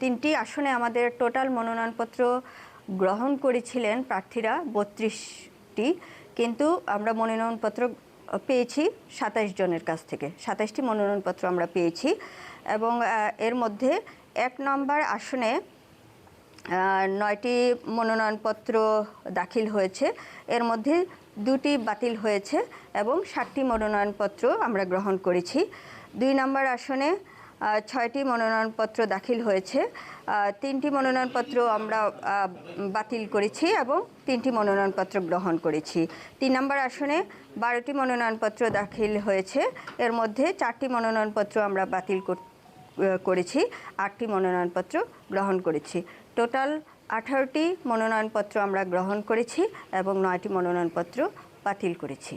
তিনটি আসনে আমাদের টোটাল মনোনয়নপত্র গ্রহণ করেছিলেন প্রার্থীরা বত্রিশটি। কিন্তু আমরা মনোনয়নপত্র পেয়েছি সাতাইশ জনের কাছ থেকে। সাতাইশটি মনোনয়নপত্র আমরা পেয়েছি এবং এর মধ্যে এক নম্বর আসনে নয়টি মনোনয়নপত্র দাখিল হয়েছে। এর মধ্যে দুটি বাতিল হয়েছে এবং ষাটটি মনোনয়নপত্র আমরা গ্রহণ করেছি। দুই নম্বর আসনে ছয়টি মনোনয়নপত্র দাখিল হয়েছে। তিনটি মনোনয়নপত্র আমরা বাতিল করেছি এবং তিনটি মনোনয়নপত্র গ্রহণ করেছি। তিন নম্বর আসনে বারোটি মনোনয়নপত্র দাখিল হয়েছে। এর মধ্যে চারটি মনোনয়নপত্র আমরা বাতিল করেছি, আটটি মনোনয়নপত্র গ্রহণ করেছি। টোটাল আঠারোটি মনোনয়নপত্র আমরা গ্রহণ করেছি এবং নয়টি মনোনয়নপত্র বাতিল করেছি।